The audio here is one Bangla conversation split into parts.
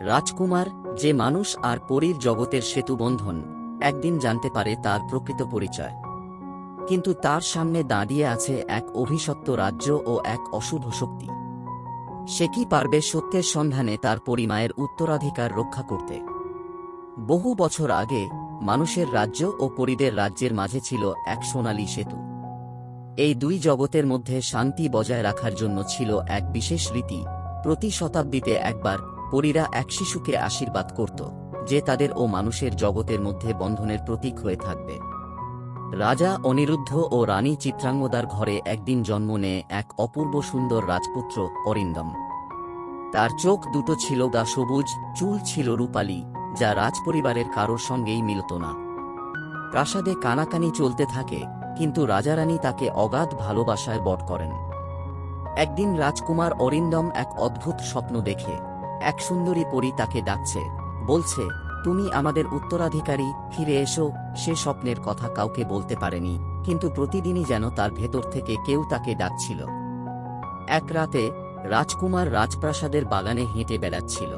রাজকুমার, যে মানুষ আর পরীর জগতের সেতুবন্ধন একদিন জানতে পারে তার প্রকৃত পরিচয়। কিন্তু তার সামনে দাঁড়িয়ে আছে এক অভিশপ্ত রাজ্য ও এক অশুভ শক্তি। সে কি পারবে সত্যের সন্ধানে তার পরিমায়ের উত্তরাধিকার রক্ষা করতে? বহু বছর আগে, মানুষের রাজ্য ও পরিদের রাজ্যের মাঝে ছিল এক সোনালী সেতু। এই দুই জগতের মধ্যে শান্তি বজায় রাখার জন্য ছিল এক বিশেষ রীতি। প্রতি শতাব্দীতে একবার পরীরা এক শিশুকে আশীর্বাদ করত, যে তাদের ও মানুষের জগতের মধ্যে বন্ধনের প্রতীক হয়ে থাকবে। রাজা অনিরুদ্ধ ও রানী চিত্রাঙ্গদার ঘরে একদিন জন্ম নেয় এক অপূর্ব সুন্দর রাজপুত্র, অরিন্দম। তার চোখ দুটো ছিল গা সবুজ, চুল ছিল রূপালী, যা রাজপরিবারের কারোর সঙ্গেই মিলত না। প্রাসাদে কানাকানি চলতে থাকে, কিন্তু রাজারানী তাকে অগাধ ভালোবাসায় বট করেন। একদিন রাজকুমার অরিন্দম এক অদ্ভুত স্বপ্ন দেখে এক সুন্দরী পরী তাকে ডাকছে, বলছে, তুমি আমাদের উত্তরাধিকারী, ফিরে এসো, সে স্বপ্নের কথা কাউকে বলতে পারেনি, কিন্তু প্রতিদিনই যেন তার ভেতর থেকে কেউ তাকে ডাকছিল। এক রাতে, রাজকুমার রাজপ্রাসাদের বাগানে হেঁটে বেড়াচ্ছিল।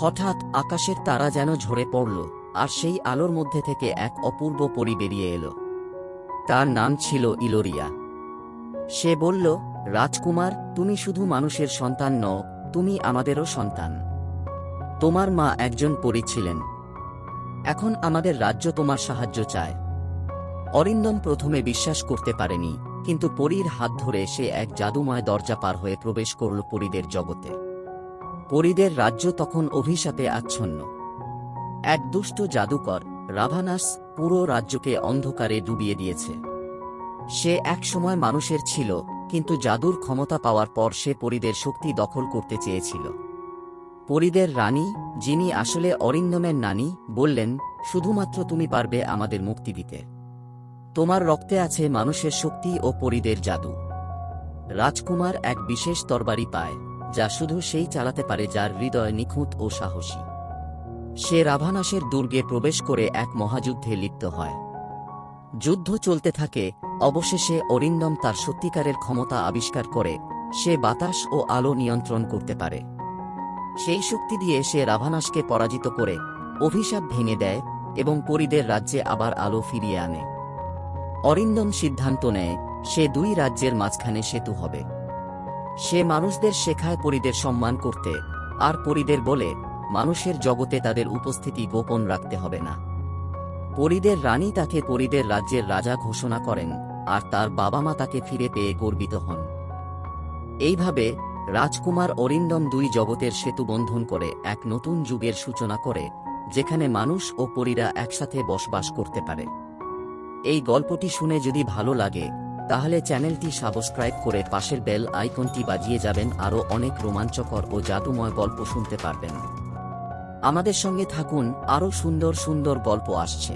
হঠাৎ আকাশের তারা যেন ঝরে পড়ল, আর সেই আলোর মধ্যে থেকে এক অপূর্ব পরি বেরিয়ে এলো। তার নাম ছিল ইলোরিয়া। সে বলল, রাজকুমার, তুমি শুধু মানুষের সন্তান নও তুমি আমাদেরও সন্তান। তোমার মা একজন পরী ছিলেন। এখন আমাদের রাজ্য তোমার সাহায্য চায়। অরিন্দম প্রথমে বিশ্বাস করতে পারেনি, কিন্তু পরীর হাত ধরে সে এক জাদুময় দরজা পার হয়ে প্রবেশ করল পরীদের জগতে। পরীদের রাজ্য তখন অভিশাপে আচ্ছন্ন। এক দুষ্ট জাদুকর, রাভানাস, পুরো রাজ্যকে অন্ধকারে ডুবিয়ে দিয়েছে। সে একসময় মানুষের ছিল কিন্তু জাদুর ক্ষমতা পাওয়ার পর সে পরীদের শক্তি দখল করতে চেয়েছিল। পরীদের রানী, যিনি আসলে অরিন্দমের নানি, বললেন, শুধুমাত্র তুমি পারবে আমাদের মুক্তি দিতে। তোমার রক্তে আছে মানুষের শক্তি ও পরীদের জাদু। রাজকুমার এক বিশেষ তরবারি পায়, যা শুধু সেই চালাতে পারে যার হৃদয় নিখুঁত ও সাহসী। সে রাভানাসের দুর্গে প্রবেশ করে এক মহাযুদ্ধে লিপ্ত হয়। যুদ্ধ চলতে থাকে, অবশেষে অরিন্দম তার সত্যিকারের ক্ষমতা আবিষ্কার করে, সে বাতাস ও আলো নিয়ন্ত্রণ করতে পারে। সেই শক্তি দিয়ে সে রাভানাসকে পরাজিত করে, অভিশাপ ভেঙে দেয় এবং পরীদের রাজ্যে আবার আলো ফিরিয়ে আনে। অরিন্দম সিদ্ধান্ত নেয়, সে দুই রাজ্যের মাঝখানে সেতু হবে। সে মানুষদের শেখায় পরীদের সম্মান করতে, আর পরীদের বলে, মানুষের জগতে তাদের উপস্থিতি গোপন রাখতে হবে না। পরীদের রানী তাকে পরীদের রাজ্যের রাজা ঘোষণা করেন, আর তার বাবা মা তাকে ফিরে পেয়ে গর্বিত হন। এইভাবে রাজকুমার অরিন্দম দুই জগতের সেতু বন্ধন করে এক নতুন যুগের সূচনা করে, যেখানে মানুষ ও পরীরা একসাথে বসবাস করতে পারে। এই গল্পটি শুনে যদি ভালো লাগে, তাহলে চ্যানেলটি সাবস্ক্রাইব করে পাশের বেল আইকনটি বাজিয়ে যাবেন আরও অনেক রোমাঞ্চকর ও জাদুময় গল্প শুনতে পারবেন। আমাদের সঙ্গে থাকুন আরও সুন্দর সুন্দর গল্প আসছে।